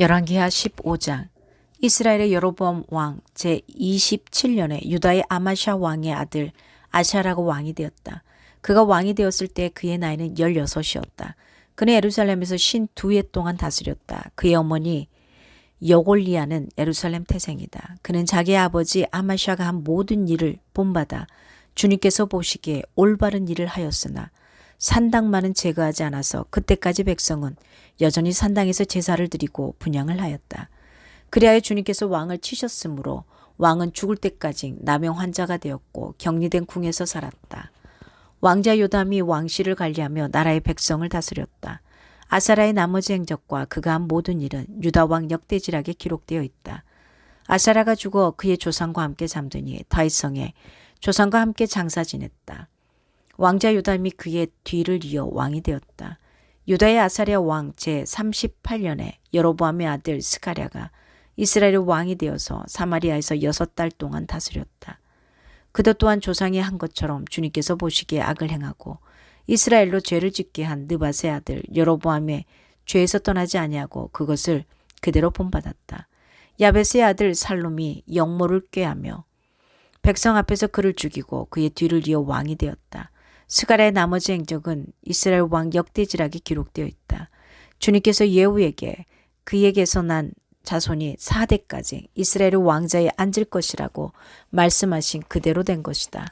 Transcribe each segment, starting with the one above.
열왕기하 15장 이스라엘의 여로보암 왕 제27년에 유다의 아마샤 왕의 아들 아샤라가 왕이 되었다. 그가 왕이 되었을 때 그의 나이는 16이었다. 그는 예루살렘에서 52해 동안 다스렸다. 그의 어머니 여골리아는 예루살렘 태생이다. 그는 자기 아버지 아마샤가 한 모든 일을 본받아 주님께서 보시기에 올바른 일을 하였으나 산당만은 제거하지 않아서 그때까지 백성은 여전히 산당에서 제사를 드리고 분양을 하였다. 그리하여 주님께서 왕을 치셨으므로 왕은 죽을 때까지 남용 환자가 되었고 격리된 궁에서 살았다. 왕자 요담이 왕실을 관리하며 나라의 백성을 다스렸다. 아사라의 나머지 행적과 그가 한 모든 일은 유다 왕 역대지락에 기록되어 있다. 아사라가 죽어 그의 조상과 함께 잠드니 다윗성에 조상과 함께 장사 지냈다. 왕자 요담이 그의 뒤를 이어 왕이 되었다. 유다의 아사랴 왕 제 38년에 여로보암의 아들 스가랴가 이스라엘의 왕이 되어서 사마리아에서 여섯 달 동안 다스렸다. 그도 또한 조상이 한 것처럼 주님께서 보시기에 악을 행하고 이스라엘로 죄를 짓게 한 느바세 아들 여로보암의 죄에서 떠나지 아니하고 그것을 그대로 본받았다. 야베스의 아들 살롬이 영모를 꾀하며 백성 앞에서 그를 죽이고 그의 뒤를 이어 왕이 되었다. 스가랴의 나머지 행적은 이스라엘 왕 역대지락에 기록되어 있다. 주님께서 예후에게 그에게서 난 자손이 4대까지 이스라엘의 왕자에 앉을 것이라고 말씀하신 그대로 된 것이다.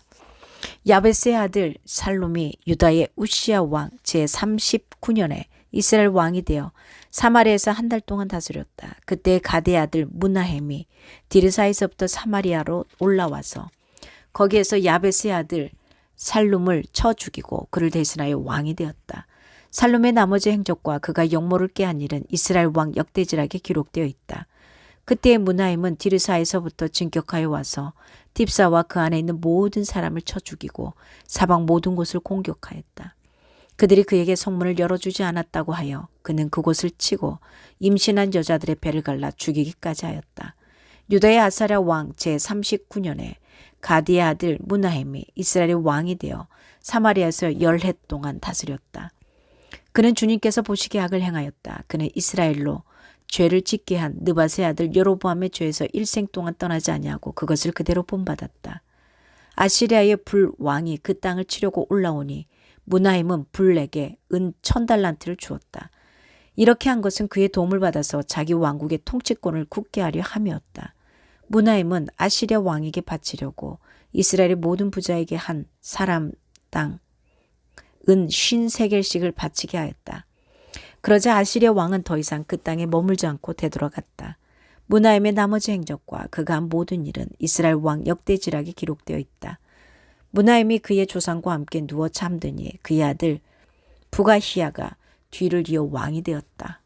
야베스의 아들 살롬이 유다의 우시아 왕 제39년에 이스라엘 왕이 되어 사마리아에서 한 달 동안 다스렸다. 그때 가데 아들 무나햄이 디르사에서부터 사마리아로 올라와서 거기에서 야베스의 아들 살룸을 쳐 죽이고 그를 대신하여 왕이 되었다. 살룸의 나머지 행적과 그가 역모를 깨한 일은 이스라엘 왕 역대지락에 기록되어 있다. 그때의 문하임은 디르사에서부터 진격하여 와서 딥사와 그 안에 있는 모든 사람을 쳐 죽이고 사방 모든 곳을 공격하였다. 그들이 그에게 성문을 열어주지 않았다고 하여 그는 그곳을 치고 임신한 여자들의 배를 갈라 죽이기까지 하였다. 유다의 아사랴 왕 제39년에 가디의 아들 무나햄이 이스라엘의 왕이 되어 사마리아에서 열해 동안 다스렸다. 그는 주님께서 보시기에 악을 행하였다. 그는 이스라엘로 죄를 짓게 한 느바세 아들 여로보암의 죄에서 일생 동안 떠나지 아니하고 그것을 그대로 본받았다. 아시리아의 불 왕이 그 땅을 치려고 올라오니 무나임은 불에게 은 천달란트를 주었다. 이렇게 한 것은 그의 도움을 받아서 자기 왕국의 통치권을 굳게 하려 함이었다. 무나임은 아시리아 왕에게 바치려고 이스라엘의 모든 부자에게 한 사람 땅은 쉰세겔씩을 바치게 하였다. 그러자 아시리아 왕은 더 이상 그 땅에 머물지 않고 되돌아갔다. 무나임의 나머지 행적과 그가 한 모든 일은 이스라엘 왕 역대지락에 기록되어 있다. 무나임이 그의 조상과 함께 누워 잠드니 그의 아들 부가히야가 뒤를 이어 왕이 되었다.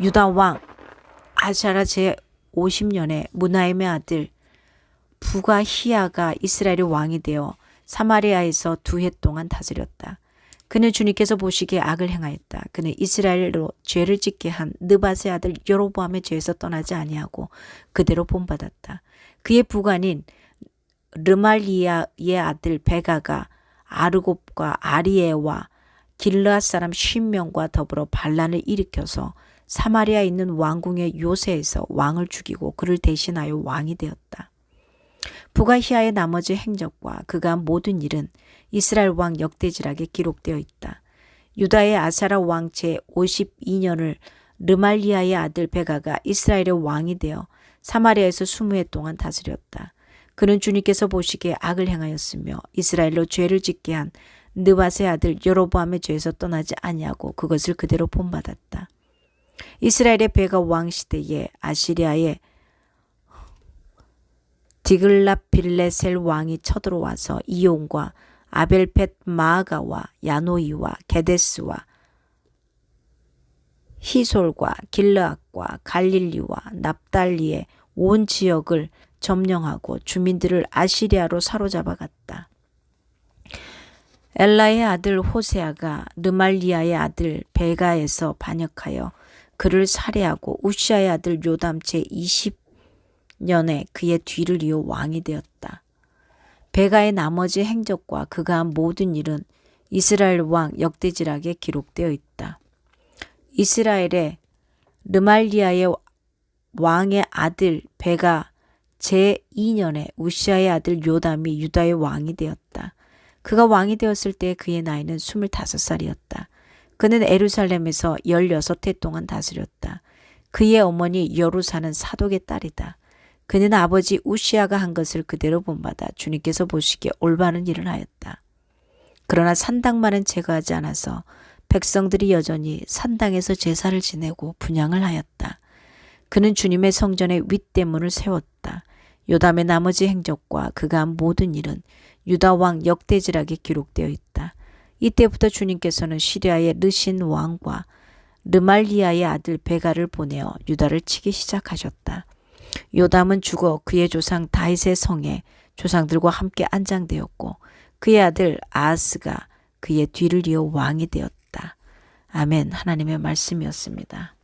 유다 왕 아샤라 제 50년에 무나임의 아들 부가 히야가 이스라엘의 왕이 되어 사마리아에서 두 해 동안 다스렸다. 그는 주님께서 보시기에 악을 행하였다. 그는 이스라엘로 죄를 짓게 한 느바세 아들 여로보암의 죄에서 떠나지 아니하고 그대로 본받았다. 그의 부관인 르말리아의 아들 베가가 아르곱과 아리에와 길르앗 사람 쉰명과 더불어 반란을 일으켜서 사마리아에 있는 왕궁의 요새에서 왕을 죽이고 그를 대신하여 왕이 되었다. 부가히아의 나머지 행적과 그가 한 모든 일은 이스라엘 왕 역대지락에 기록되어 있다. 유다의 아사라 왕제 52년을 르말리아의 아들 베가가 이스라엘의 왕이 되어 사마리아에서 20해 동안 다스렸다. 그는 주님께서 보시기에 악을 행하였으며 이스라엘로 죄를 짓게 한 느바세 아들 여로보암의 죄에서 떠나지 아니하고 그것을 그대로 본받았다. 이스라엘의 베가 왕 시대에 아시리아의 디글라빌레셀 왕이 쳐들어와서 이용과 아벨펫 마아가와 야노이와 게데스와 히솔과 길르앗과 갈릴리와 납달리의 온 지역을 점령하고 주민들을 아시리아로 사로잡아 갔다. 엘라의 아들 호세아가 르말리아의 아들 베가에서 반역하여 그를 살해하고 우시아의 아들 요담 제 20년에 그의 뒤를 이어 왕이 되었다. 베가의 나머지 행적과 그가 한 모든 일은 이스라엘 왕 역대지락에 기록되어 있다. 이스라엘의 르말리아의 왕의 아들 베가 제2년에 우시아의 아들 요담이 유다의 왕이 되었다. 그가 왕이 되었을 때 그의 나이는 25살이었다. 그는 에루살렘에서 16해 동안 다스렸다. 그의 어머니 여루사는 사독의 딸이다. 그는 아버지 우시아가 한 것을 그대로 본받아 주님께서 보시기에 올바른 일을 하였다. 그러나 산당만은 제거하지 않아서 백성들이 여전히 산당에서 제사를 지내고 분양을 하였다. 그는 주님의 성전에 윗대문을 세웠다. 요담의 나머지 행적과 그가 한 모든 일은 유다 왕 역대지락에 기록되어 있다. 이때부터 주님께서는 시리아의 르신 왕과 르말리아의 아들 베가를 보내어 유다를 치기 시작하셨다. 요담은 죽어 그의 조상 다윗의 성에 조상들과 함께 안장되었고 그의 아들 아하스가 그의 뒤를 이어 왕이 되었다. 아멘. 하나님의 말씀이었습니다.